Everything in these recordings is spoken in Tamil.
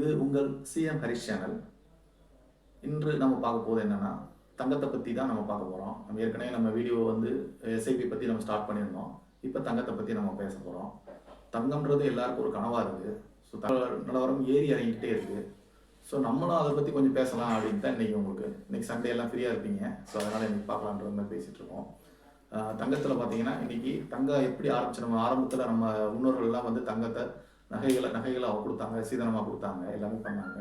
இது உங்கள் சிஎம் ஹரிஷ் சேனல் இன்று நம்ம பார்க்க போகுது என்னன்னா தங்கத்தை பற்றி தான் நம்ம பார்க்க போகிறோம் நம்ம ஏற்கனவே நம்ம வீடியோ வந்து எஸ்ஐபி பற்றி நம்ம ஸ்டார்ட் பண்ணியிருந்தோம். இப்போ தங்கத்தை பற்றி நம்ம பேச போகிறோம் தங்கம்ன்றது எல்லாருக்கும் ஒரு கனவாக இருக்குது ஸோ தங்க நிலவரம் ஏறி இறங்கிக்கிட்டே இருக்குது ஸோ நம்மளும் அதை பற்றி கொஞ்சம் பேசலாம் அப்படின்னு தான் இன்றைக்கி உங்களுக்கு இன்றைக்கி சண்டே எல்லாம் ஃப்ரீயாக இருப்பீங்க. ஸோ அதனால் இன்றைக்கி பார்க்கலான்ற மாதிரி பேசிகிட்டு இருக்கோம். தங்கத்தில் பார்த்தீங்கன்னா இன்றைக்கி தங்கம் எப்படி ஆரம்பிச்சு நம்ம ஆரம்பத்தில் நம்ம முன்னோர்கள்லாம் வந்து தங்கத்தை நகைகளை நகைகளை அவங்க கொடுத்தாங்க சீதனமாக கொடுத்தாங்க எல்லாமே பண்ணாங்க.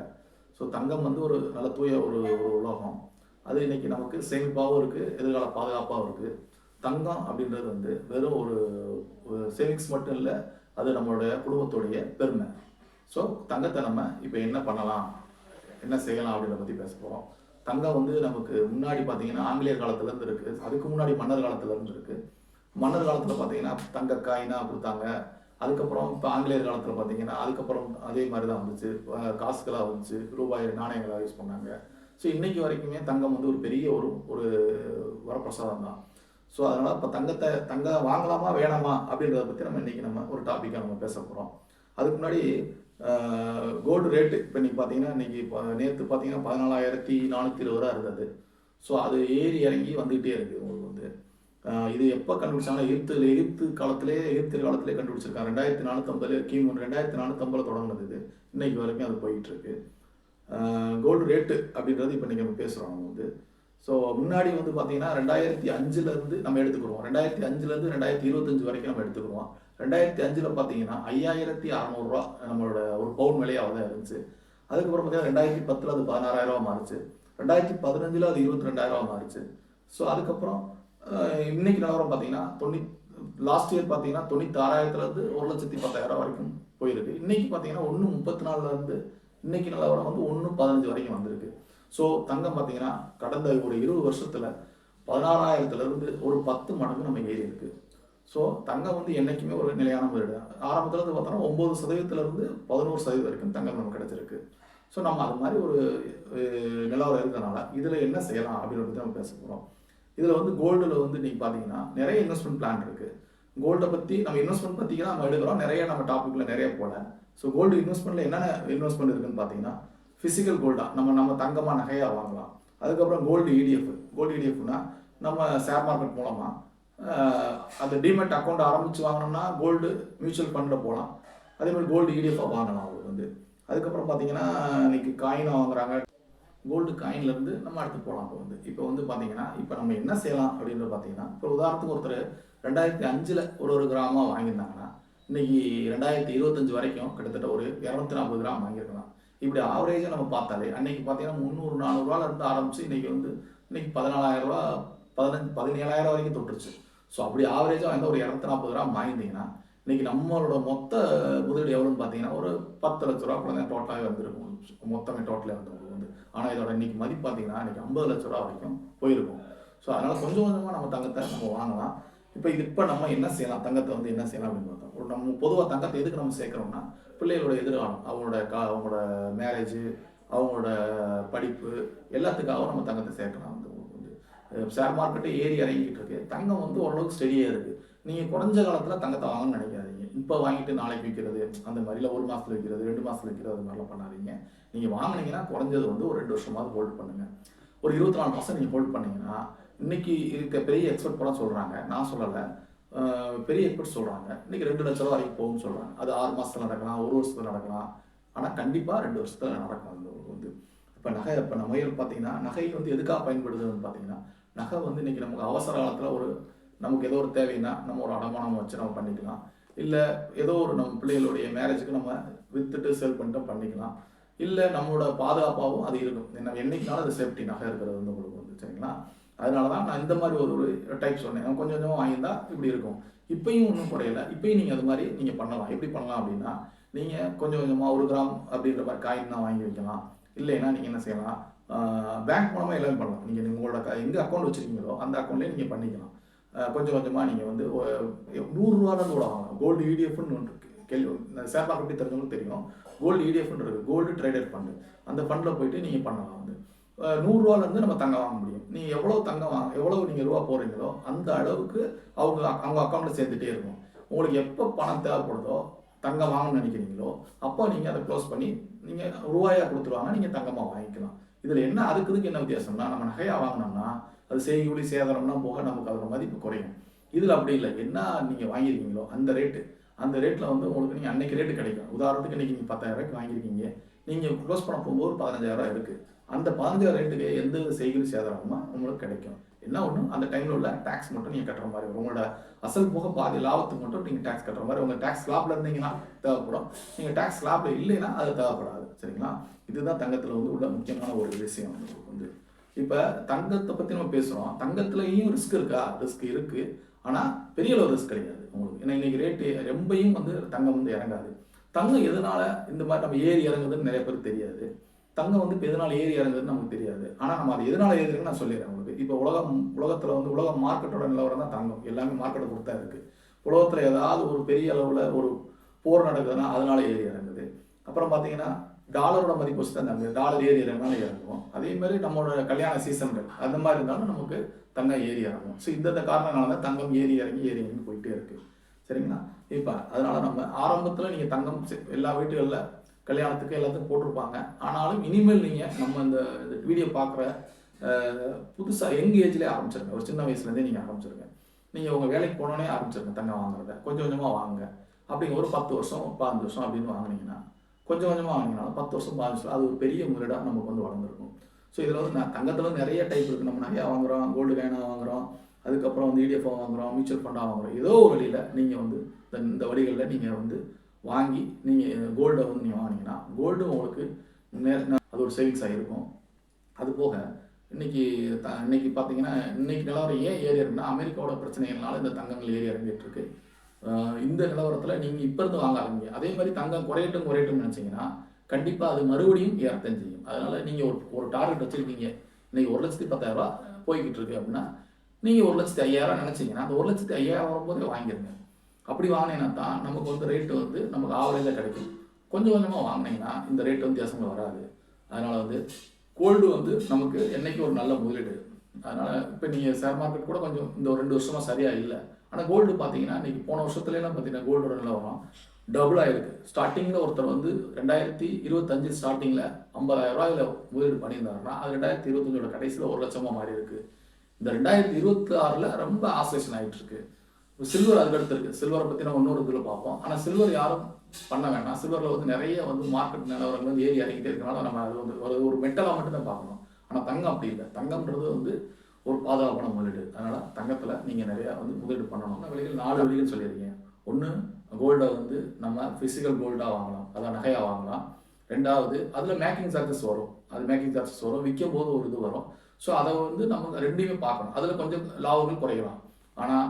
ஸோ தங்கம் வந்து ஒரு நல்ல தூய ஒரு ஒரு உலோகம். அது இன்னைக்கு நமக்கு சேமிப்பாகவும் இருக்குது எதிர்கால பாதுகாப்பாகவும் இருக்குது தங்கம் அப்படின்றது வந்து வெறும் ஒரு சேவிங்ஸ் மட்டும் இல்லை அது நம்மளுடைய குடும்பத்துடைய பெருமை. ஸோ தங்கத்தை நம்ம இப்போ என்ன பண்ணலாம்? என்ன செய்யலாம் அப்படின்றத பற்றி பேச போகிறோம் தங்கம் வந்து நமக்கு முன்னாடி பார்த்தீங்கன்னா ஆங்கிலேயர் காலத்துலேருந்து இருக்குது அதுக்கு முன்னாடி மன்னர் காலத்துலேருந்து இருக்குது மன்னர் காலத்தில் பார்த்தீங்கன்னா தங்க காயினாக கொடுத்தாங்க. அதுக்கப்புறம் இப்போ ஆங்கிலேயர் காலத்தில் பார்த்தீங்கன்னா அதுக்கப்புறம் அதே மாதிரி தான் வந்துச்சு காசுகளாக வந்துச்சு. ரூபாய் நாணயங்களாக யூஸ் பண்ணாங்க. ஸோ இன்னைக்கு வரைக்குமே தங்கம் வந்து ஒரு பெரிய ஒரு ஒரு வரப்பிரசாதம் தான் ஸோ அதனால் இப்போ தங்கத்தை தங்கம் வாங்கலாமா வேணாமா அப்படின்றத பற்றி நம்ம இன்னைக்கு நம்ம ஒரு டாப்பிக்காக நம்ம பேச போகிறோம் அதுக்கு முன்னாடி கோல்டு ரேட்டு இப்போ இன்றைக்கி பார்த்தீங்கன்னா இன்றைக்கி இப்போ நேற்று பார்த்தீங்கன்னா பதினாலாயிரத்தி நானூற்றி இருபது ரூபா இருந்தது. ஸோ அது ஏறி இறங்கி வந்துக்கிட்டே இருக்குது இது எப்போ கண்டுபிடிச்சாங்கன்னா எகிப்து எகிப்து காலத்திலே எழுத்து காலத்திலே கண்டுபிடிச்சிருக்காங்க. ரெண்டாயிரத்தி நானூற்றம்பது கிமு ரெண்டாயிரத்தி நானூற்றம்பது தொடங்கினது இது. இன்னைக்கு வரைக்கும் அது போயிட்டு இருக்கு கோல்டு ரேட்டு அப்படின்றது இப்போ நீங்கள் நம்ம பேசுகிறோம் நம்ம வந்து. ஸோ முன்னாடி வந்து பார்த்தீங்கன்னா ரெண்டாயிரத்தி அஞ்சுலேருந்து நம்ம எடுத்துக்கிறோம் ரெண்டாயிரத்தி அஞ்சுலேருந்து ரெண்டாயிரத்தி இருபத்தஞ்சு வரைக்கும் நம்ம எடுத்துக்கிறோம் ரெண்டாயிரத்தி அஞ்சில் பார்த்தீங்கன்னா ஐயாயிரத்தி அறநூறுரூவா நம்மளோட ஒரு பவுன் விலையாக தான் இருந்துச்சு. அதுக்கப்புறம் பார்த்தீங்கன்னா ரெண்டாயிரத்தி பத்தில் அது பதினாறாயிரரூவா ரூபா ரெண்டாயிரத்தி பதினஞ்சில் அது இருபத்தி ரெண்டாயிரரூவா மாறிச்சு மாறுச்சு. ஸோ அதுக்கப்புறம் இன்னைக்கு நிலவரம் பார்த்தீங்கன்னா தொண்ணூத் லாஸ்ட் இயர் பார்த்தீங்கன்னா தொண்ணூத்தாறாயிரத்துலேருந்து ஒரு லட்சத்தி பத்தாயிரம் வரைக்கும் போயிருக்கு. இன்னைக்கு பார்த்தீங்கன்னா ஒன்று முப்பத்தி நாலுலேருந்து இன்னைக்கு நிலவரம் வந்து ஒன்று பதினஞ்சு வரைக்கும் வந்திருக்கு. ஸோ தங்கம் பார்த்தீங்கன்னா கடந்த ஒரு இருபது வருஷத்தில் பதினாறாயிரத்துலேருந்து ஒரு பத்து மடங்கு நம்ம ஏறி இருக்கு. ஸோ தங்கம் வந்து என்றைக்குமே ஒரு நிலையான முதலீடு ஆரம்பத்தில் வந்து இருந்து பார்த்தோம்னா ஒம்பது சதவீதத்துலேருந்து பதினோரு சதவீதம் வரைக்கும் தங்கம் நமக்கு கிடச்சிருக்கு. ஸோ நம்ம அது மாதிரி ஒரு நிலவரம் இருக்கிறனால இதில் என்ன செய்யலாம் அப்படின்றது நம்ம பேச போகிறோம் இதில் வந்து கோல்டில் வந்து நீங்கள் பார்த்தீங்கன்னா நிறைய இன்வெஸ்ட்மெண்ட் பிளான் இருக்குது கோல்டை பற்றி நம்ம இன்வெஸ்ட்மெண்ட் பற்றி நம்ம எடுக்கிறோம். நிறைய நம்ம டாப்பிக்கில் நிறைய போல. ஸோ கோல்டு இன்வெஸ்ட்மெண்ட்டில் என்னென்ன இன்வெஸ்ட்மெண்ட் இருக்குன்னு பார்த்தீங்கன்னா ஃபிசிக்கல் கோல்டாக நம்ம நம்ம தங்கமாக நகையாக வாங்கலாம். அதுக்கப்புறம் கோல்டு இடிஎஃப் கோல்டு இடிஎஃப்னா நம்ம ஷேர் மார்க்கெட் மூலமாக அந்த டிமெட் அக்கௌண்ட் ஆரம்பித்து வாங்கினோம்னா கோல்டு மியூச்சுவல் ஃபண்டில் போகலாம் அதே மாதிரி கோல்டு இடிஎஃபாக வாங்கலாம் அவங்களுக்கு வந்து. அதுக்கப்புறம் பார்த்தீங்கன்னா இன்னைக்கு காயினாக வாங்குறாங்க. கோல்டு காயின்லேருந்து நம்ம அடுத்து போகலாம் இப்போ வந்து இப்போ வந்து பார்த்தீங்கன்னா இப்போ நம்ம என்ன செய்யலாம் அப்படின்றது பார்த்தீங்கன்னா இப்போ உதாரணத்துக்கு ஒருத்தர் ரெண்டாயிரத்தி அஞ்சில் ஒரு ஒரு கிராமாக வாங்கியிருந்தாங்கன்னா இன்னைக்கு ரெண்டாயிரத்தி இருபத்தஞ்சு வரைக்கும் கிட்டத்தட்ட ஒரு இரநூத்தி நாற்பது கிராம் வாங்கியிருக்கலாம். இப்படி ஆவரேஜாக நம்ம பார்த்தாலே அன்னைக்கு பார்த்தீங்கன்னா முந்நூறு நானூறுரூவால இருந்து ஆரம்பிச்சு இன்னைக்கு வந்து இன்னைக்கு பதினாலாயிரரூவா பதினஞ்சு பதினேழாயிரம் வரைக்கும் தொட்டுருச்சு. ஸோ அப்படி ஆவரேஜாக வந்து ஒரு இரநூத்தி நாற்பது கிராம் வாங்கியிருந்தீங்கன்னா இன்னைக்கு நம்மளோட மொத்த முதலீடு எவ்வளோன்னு பார்த்தீங்கன்னா ஒரு பத்து லட்ச ரூபா கூட டோட்டலாகவே வந்துருக்கும். மொத்தமே டோட்டலே வந்து ஆனால் இதோட இன்னைக்கு மதிப்பு பார்த்தீங்கன்னா இன்னைக்கு ஐம்பது லட்ச ரூபா வரைக்கும் போயிருக்கும். ஸோ அதனால கொஞ்சம் கொஞ்சமாக நம்ம தங்கத்தை நம்ம வாங்கலாம். இப்போ இது இப்போ நம்ம என்ன செய்யலாம்? தங்கத்தை வந்து என்ன செய்யலாம் அப்படின்னு பார்த்தோம் ஒரு நம்ம பொதுவாக தங்கத்தை எதுக்கு நம்ம சேர்க்குறோம்னா பிள்ளைகளோட எதிர்காலம் அவங்களோட கா அவங்களோட மேரேஜ் அவங்களோட படிப்பு எல்லாத்துக்காகவும் நம்ம தங்கத்தை சேர்க்கலாம். வந்து ஷேர் மார்க்கெட்டு ஏறி இறங்கிட்டு இருக்கு. தங்கம் வந்து ஓரளவுக்கு ஸ்டெடியாக இருக்குது நீங்கள் குறைஞ்ச காலத்தில் தங்கத்தை வாங்கன்னு நினைக்காதீங்க. இப்போ வாங்கிட்டு நாளைக்கு விற்கிறது அந்த மாதிரி இல்லை ஒரு மாதத்தில் விற்கிறது ரெண்டு மாதத்துல விற்கிறது அது மாதிரிலாம் பண்ணாதீங்க. நீங்கள் வாங்குனீங்கன்னா குறைஞ்சது வந்து ஒரு ரெண்டு வருஷமாவது ஹோல்ட் பண்ணுங்கள் ஒரு இருபத்தி நாலு மாதம் நீங்கள் ஹோல்ட் பண்ணீங்கன்னா இன்னைக்கு இருக்க பெரிய எக்ஸ்பர்ட் கூட சொல்கிறாங்க நான் சொல்லலை. பெரிய எக்ஸ்பர்ட் சொல்கிறாங்க இன்னைக்கு ரெண்டு லட்ச ரூபா வரைக்கும் போகும்னு சொல்கிறாங்க அது ஆறு மாதத்துல நடக்கலாம் ஒரு வருஷத்தில் நடக்கலாம். ஆனால் கண்டிப்பாக ரெண்டு வருஷத்தில் நடக்கும் அந்த வந்து. இப்போ நகை இப்போ நகையில் பார்த்தீங்கன்னா நகை வந்து எதுக்காக பயன்படுதுன்னு பார்த்தீங்கன்னா நகை வந்து இன்னைக்கு நமக்கு அவசர காலத்தில் ஒரு நமக்கு ஏதோ ஒரு தேவைன்னா நம்ம ஒரு அடமானம் வச்சு நம்ம பண்ணிக்கலாம். இல்லை ஏதோ ஒரு நம்ம பிள்ளைகளுடைய மேரேஜுக்கு நம்ம வித்துட்டு சேல் பண்ணிட்டு பண்ணிக்கலாம். இல்லை நம்மளோட பாதுகாப்பாகவும் அது இருக்கும். என்ன என்றைக்குனாலும் அது சேஃப்டி நகை இருக்கிறது வந்து உங்களுக்கு வந்து சரிங்களா? அதனால தான் நான் இந்த மாதிரி ஒரு ஒரு டைப் சொன்னேன். கொஞ்சம் கொஞ்சமாக வாங்கியிருந்தா இப்படி இருக்கும். இப்பயும் ஒன்றும் குறையல. இப்பயும் நீங்கள் அது மாதிரி நீங்கள் பண்ணலாம். எப்படி பண்ணலாம் அப்படின்னா நீங்கள் கொஞ்சம் கொஞ்சமாக ஒரு கிராம் அப்படின்ற மாதிரி காயின் தான் வாங்கி வைக்கலாம். இல்லைன்னா நீங்கள் என்ன செய்யலாம்? பேங்க் மூலமாக எல்லாமே பண்ணலாம். நீங்கள் உங்களோட க எங்கே அக்கௌண்ட் வச்சுருக்கீங்களோ அந்த அக்கௌண்ட்லேயே நீங்கள் பண்ணிக்கலாம். கொஞ்சம் கொஞ்சமாக நீங்கள் வந்து நூறுரூவாலேருந்து கூட வாங்கலாம். கோல்டு இடிஎஃப்னு ஒன்று கேள்வி ஷேர் மார்க்கெட் தெரிஞ்சவங்களுக்கு தெரியும். கோல்டு இடிஎஃப்னு இருக்குது கோல்டு ட்ரேடர் ஃபண்டு அந்த ஃபண்டில் போயிட்டு நீங்கள் பண்ணலாம் வந்து. நூறுரூவாலேருந்து நம்ம தங்கம் வாங்க முடியும். நீங்கள் எவ்வளோ தங்கம் வாங்க எவ்வளோ நீங்கள் ரூபா போடுறீங்களோ அந்த அளவுக்கு அவங்க அவங்க அக்கௌண்ட்டில் சேர்த்துட்டே இருக்கும். உங்களுக்கு எப்போ பணம் தேவைப்படுதோ தங்கம் வாங்கணும்னு நினைக்கிறீங்களோ அப்போ நீங்கள் அதை க்ளோஸ் பண்ணி நீங்கள் ரூபாயாக கொடுத்துருவாங்க நீங்கள் தங்கமாக வாங்கிக்கலாம். இதில் என்ன அதுக்கு இதுக்கு என்ன வித்தியாசம்னா நம்ம நகையாக வாங்கினோம்னா அது செய்கூலி சேதாரம்னா போக நமக்கு அதோட மதிப்பு குறையும். இதில் அப்படி இல்லை. என்ன நீங்கள் வாங்கியிருக்கீங்களோ அந்த ரேட்டு அந்த ரேட்டில் வந்து உங்களுக்கு நீங்கள் அன்னைக்கு ரேட்டு கிடைக்கும். உதாரணத்துக்கு இன்னைக்கு நீங்கள் பத்தாயிரரூபாய்க்கு வாங்கியிருக்கீங்க. நீங்கள் க்ளோஸ் பண்ண போகும்போது பதினஞ்சாயிரம் ரூபாய் இருக்குது அந்த பதினஞ்சாயிரம் ரேட்டுக்கு எந்த செய்கூலி சேதாரமும் உங்களுக்கு கிடைக்கும். என்ன ஒன்று அந்த டைமில் உள்ள டேக்ஸ் மட்டும் நீங்கள் கட்டுற மாதிரி வரும். உங்களோட அசல் போக பாதி லாபத்துக்கு மட்டும் நீங்கள் டேக்ஸ் கட்டுற மாதிரி உங்கள் டேக்ஸ் லாபில் இருந்தீங்கன்னா தேவைப்படும். நீங்கள் டேக்ஸ் ஸ்லாப்ல இல்லைன்னா அது தேவைப்படாது. சரிங்களா? இதுதான் தங்கத்தில் வந்து உள்ள முக்கியமான ஒரு விஷயம் வந்து. இப்போ தங்கத்தை பற்றி நம்ம பேசுகிறோம் தங்கத்துலையும் ரிஸ்க் இருக்கா? ரிஸ்க் இருக்குது ஆனால் பெரிய அளவு ரிஸ்க் கிடையாது உங்களுக்கு. ஏன்னா இன்றைக்கி ரேட்டு ரொம்பையும் வந்து தங்கம் வந்து இறங்காது. தங்கம் எதனால் இந்த மாதிரி நம்ம ஏறி இறங்குதுன்னு நிறைய பேருக்கு தெரியாது. தங்கம் வந்து இப்போ எதனால் ஏறி இறங்குதுன்னு நமக்கு தெரியாது. ஆனால் நம்ம அது எதனால் ஏறிங்கன்னு நான் சொல்லிடுறேன் உங்களுக்கு. இப்போ உலகம் உலகத்தில் வந்து உலக மார்க்கெட்டோட நிலவரம் தான் தங்கம். எல்லாமே மார்க்கெட்டை கொடுத்தா இருக்குது உலகத்தில் ஏதாவது ஒரு பெரிய அளவில் ஒரு போர் நடக்குதுன்னா அதனால ஏறி இறங்குது. அப்புறம் பார்த்தீங்கன்னா டாலரோட மதிப்பு வச்சு தான் டாலர் ஏறி இறங்கினால இறங்குவோம். அதே மாதிரி நம்மளோட கல்யாண சீசன்கள் அந்த மாதிரி இருந்தாலும் நமக்கு தங்கம் ஏறி இறங்கும். ஸோ இந்த காரணங்களால தான் தங்கம் ஏறி இறங்கி ஏறி இறங்கி போயிட்டே இருக்கு. சரிங்களா? இப்போ அதனால நம்ம ஆரம்பத்தில் நீங்கள் தங்கம் செ- எல்லா வீட்டுகளில் கல்யாணத்துக்கு எல்லாத்துக்கும் போட்டிருப்பாங்க. ஆனாலும் இனிமேல் நீங்கள் நம்ம இந்த வீடியோ பார்க்குற புதுசாக யங் ஏஜ்லேயே ஆரம்பிச்சிருங்க. ஒரு சின்ன வயசுலேருந்தே நீங்கள் ஆரம்பிச்சிருங்க. நீங்கள் உங்கள் வேலைக்கு போனோடனே ஆரம்பிச்சிருங்க தங்கம் வாங்குறத. கொஞ்சம் கொஞ்சமாக வாங்குங்க. அப்படிங்க ஒரு பத்து வருஷம் பதினஞ்சு வருஷம் அப்படின்னு வாங்குனீங்கன்னா கொஞ்சம் கொஞ்சமாக வாங்கினாலும் பத்து வருஷம் பதினஞ்சு அது ஒரு பெரிய முதலீடாக நமக்கு வந்து வளர்ந்துருக்கும் ஸோ இதில் வந்து நான் தங்கத்தில் நிறைய டைப் இருக்குது நம்ம நிறையா வாங்குறோம் கோல்டு காயினாக வாங்குறோம் அதுக்கப்புறம் வந்து இடிஎஃப் வாங்குறோம் மியூச்சுவல் ஃபண்டாக வாங்குறோம். ஏதோ ஒரு வழியில் நீங்கள் வந்து இந்த இந்த வழிகளில் நீங்கள் வந்து வாங்கி நீங்கள் கோல்டை வந்து நீங்கள் வாங்கினீங்கன்னா கோல்டு உங்களுக்கு நே- அது ஒரு சேவிங்ஸாக இருக்கும் அது போக இன்னைக்கு த இன்னைக்கு பார்த்தீங்கன்னா இன்னைக்கு நிலவரம் ஏன் ஏறி இருக்குன்னா அமெரிக்காவோட பிரச்சனைகள்னால இந்த தங்கங்கள் ஏறி இறங்கிட்டு இருக்கு. இந்த நிலவரத்தில் நீங்கள் இப்போ இருந்து வாங்க ஆரம்பிங்க. அதே மாதிரி தங்கம் குறையட்டும் குறையட்டும் நினச்சிங்கன்னா கண்டிப்பாக அது மறுபடியும் ஏறத்தான் செய்யும். அதனால் நீங்கள் ஒரு ஒரு டார்கெட் வச்சுருக்கீங்க. இன்றைக்கி ஒரு லட்சத்தி பத்தாயிரம் ரூபா போய்கிட்டு இருக்கு அப்படின்னா நீங்கள் ஒரு லட்சத்தி ஐயாயிரம் நினச்சிங்கன்னா அந்த ஒரு லட்சத்தி ஐயாயிரம் வரும்போதே வாங்கிருங்க. அப்படி வாங்கினீங்கன்னா தான் நமக்கு வந்து ரேட்டு வந்து நமக்கு ஆவரேஜாக கிடைக்கும். கொஞ்சம் கொஞ்சமாக வாங்கினீங்கன்னா இந்த ரேட் வித்தியாசங்கள் வராது. அதனால் வந்து கோல்டு வந்து நமக்கு என்னைக்கு ஒரு நல்ல முதலீடு. அதனால் இப்போ நீங்கள் ஷேர் மார்க்கெட் கூட கொஞ்சம் இந்த ஒரு ரெண்டு வருஷமாக சரியாக இல்லை. ஆனால் கோல்டு பார்த்தீங்கன்னா இன்றைக்கி போன வருஷத்துலலாம் பார்த்தீங்கன்னா கோல்டோட நிலவரம் டபுள் ஆகிருக்கு ஸ்டார்டிங்கில் ஒருத்தர் வந்து ரெண்டாயிரத்தி இருபத்தஞ்சு ஸ்டார்டிங்கில் ஐம்பதாயிரம் ரூபாயில முதலீடு பண்ணியிருந்தாருன்னா அது ரெண்டாயிரத்தி இருபத்தஞ்சோட கடைசியில் ஒரு லட்சமாக மாறி இருக்கு இந்த ரெண்டாயிரத்தி இருபத்தி ஆறில் ரொம்ப ஆசேஷன் ஆகிட்டு இருக்கு சில்வர் அதுக்கடுத்து இருக்குது சில்வரை பற்றி நம்ம இன்னொரு இதில் பார்ப்போம். ஆனால் சில்வர் யாரும் பண்ண வேண்டாம். சில்வரில் வந்து நிறைய வந்து மார்க்கெட் நிலவரங்கள் வந்து ஏறி இறங்கிட்டே இருக்கனால நம்ம அது வந்து ஒரு ஒரு மெட்டலாக மட்டும் தான் பார்க்கணும். ஆனால் தங்கம் அப்படி இல்லை. தங்கம்ன்றது வந்து ஒரு பாதுகாப்பான முதலீடு. அதனால் தங்கத்தில் நீங்கள் நிறையா வந்து முதலீடு பண்ணணும். வழிகள் நாலு வழிகள் சொல்லியிருக்கீங்க. ஒன்று கோல்டை வந்து நம்ம ஃபிசிக்கல் கோல்டாக வாங்கலாம். அதான் நகையாக வாங்கலாம். ரெண்டாவது அதில் மேக்கிங் சார்ஜஸ் வரும். அது மேக்கிங் சார்ஜஸ் வரும். விற்கும் போது ஒரு இது வரும். ஸோ அதை வந்து நம்ம ரெண்டையுமே பார்க்கணும். அதில் கொஞ்சம் லாபங்கள் குறையலாம். ஆனால்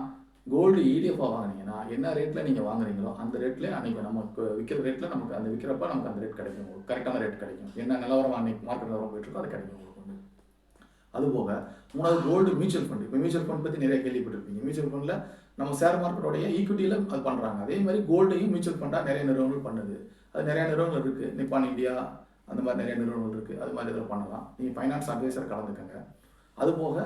கோல்டு இடிஎஃபாக வாங்கினீங்கன்னா என்ன ரேட்டில் நீங்கள் வாங்குறீங்களோ அந்த ரேட்லேயே அன்றைக்கி நமக்கு விற்கிற ரேட்டில் நமக்கு அந்த விற்கிறப்ப நமக்கு அந்த ரேட் கிடைக்கும். கரெக்டான ரேட் கிடைக்கும். என்ன நிலவரம் அன்னைக்கு மார்க்கெட் நிலவரம் போயிட்டு இருக்கோ அது கிடைக்கும். அதுபோக மூணாவது கோல்டு மியூச்சுவல் ஃபண்ட் இப்போ மியூச்சுவல் ஃபண்ட் பற்றி நிறைய கேள்விப்பட்டிருப்பீங்க. மியூச்சுவல் ஃபண்டில் நம்ம ஷேர் மார்க்கெட்டோடைய ஈக்விட்டியில் அது பண்ணுறாங்க அதே மாதிரி கோல்டையும் மியூச்சுவல் ஃபண்டாக நிறைய நிறுவனங்கள் பண்ணுது. அது நிறைய நிறுவனங்கள் இருக்குது நிப்பான் இந்தியா அந்த மாதிரி நிறைய நிறுவனங்கள் இருக்குது அது மாதிரி இதில் பண்ணலாம். நீங்கள் ஃபைனான்ஸ் அட்வைசர் கலந்துக்கங்க. அது போக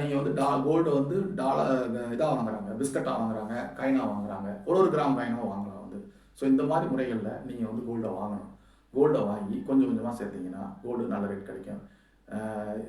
நீங்கள் வந்து டா கோல்டு வந்து டாலர் இதாக வாங்குறாங்க. பிஸ்கட்டாக வாங்குறாங்க. காயினாக வாங்குறாங்க. ஒரு ஒரு கிராம் காயினாக வாங்கலாம் வந்து. ஸோ இந்த மாதிரி முறைகளில் நீங்கள் வந்து கோல்டை வாங்கணும். கோல்டை வாங்கி கொஞ்சம் கொஞ்சமாக சேர்த்தீங்கன்னா கோல்டு நல்ல ரேட் கிடைக்கும்.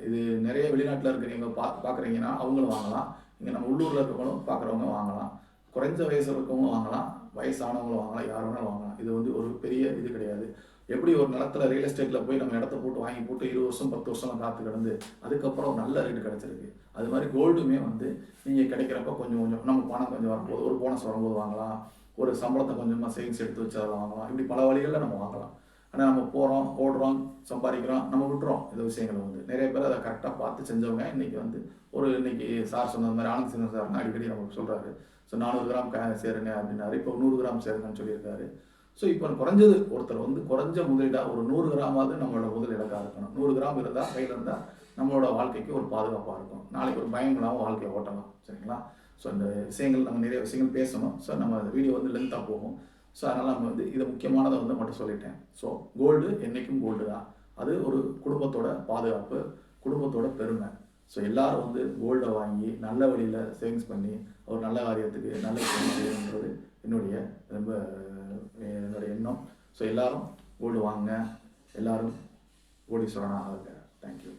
இது நிறைய வெளிநாட்டில் இருக்கிறவங்க பா பார்க்குறீங்கன்னா அவங்களும் வாங்கலாம். இங்கே நம்ம உள்ளூரில் இருக்கவங்களும் பார்க்குறவங்க வாங்கலாம். குறைஞ்ச வயசு இருக்கவங்க வாங்கலாம். வயசானவங்களும் வாங்கலாம். யார் வேணாலும் வாங்கலாம். இது வந்து ஒரு பெரிய இது கிடையாது. எப்படி ஒரு நிலத்துல ரியல் எஸ்டேட்டில் போய் நம்ம இடத்த போட்டு வாங்கி போட்டு இருபது வருஷம் பத்து வருஷம் காத்து கிடந்து அதுக்கப்புறம் நல்ல ரேட்டு கிடச்சிருக்கு. அது மாதிரி கோல்டுமே வந்து நீங்கள் கிடைக்கிறப்ப கொஞ்சம் கொஞ்சம் நம்ம பணம் கொஞ்சம் வரும்போது ஒரு போனஸ் வரும்போது வாங்கலாம். ஒரு சம்பளத்தை கொஞ்சமாக சேவிங்ஸ் எடுத்து வச்சு அதை வாங்கலாம். இப்படி பல வழிகளில் நம்ம வாங்கலாம். ஆனால் நம்ம போகிறோம் ஓடுறோம் சம்பாதிக்கிறோம் நம்ம விட்டுறோம். இந்த விஷயங்களை வந்து. நிறைய பேர் அதை கரெக்டாக பார்த்து செஞ்சவங்க இன்றைக்கி வந்து ஒரு இன்னைக்கு சார் சொன்னது மாதிரி ஆனந்த் சின்ன சார்னா அடிக்கடி நமக்கு சொல்கிறாரு ஸோ நானூறு கிராம் க சேருங்க அப்படின்னாரு. இப்போ நூறு கிராம் சேருங்கன்னு சொல்லியிருக்காரு. ஸோ இப்போ குறைஞ்சது ஒருத்தர் வந்து குறைஞ்ச முதலீடாக ஒரு நூறு கிராமாவது நம்மளோட முதல் இலக்காக இருக்கணும். நூறு கிராம் இருந்தால் கையில் இருந்தால் நம்மளோட வாழ்க்கைக்கு ஒரு பாதுகாப்பாக இருக்கும். நாளைக்கு ஒரு பயங்களாகவும் வாழ்க்கையை ஓட்டலாம். சரிங்களா? ஸோ இந்த விஷயங்கள் நம்ம நிறைய விஷயங்கள் பேசணும். ஸோ நம்ம வீடியோ வந்து லென்த்தாக போகும். ஸோ அதனால் நம்ம வந்து இதை முக்கியமானதை வந்து மட்டும் சொல்லிட்டேன். ஸோ கோல்டு என்றைக்கும் கோல்டு தான். அது ஒரு குடும்பத்தோட பாதுகாப்பு குடும்பத்தோட பெருமை. ஸோ எல்லாரும் வந்து கோல்டை வாங்கி நல்ல வழியில் சேவிங்ஸ் பண்ணி ஒரு நல்ல காரியத்துக்கு நல்ல செய்யணுன்றது என்னுடைய ரொம்ப என்னுடைய எண்ணம். ஸோ எல்லாரும் கோல்டு வாங்க எல்லாரும் கோடீஸ்வரனாக ஆகுங்க தேங்க்யூ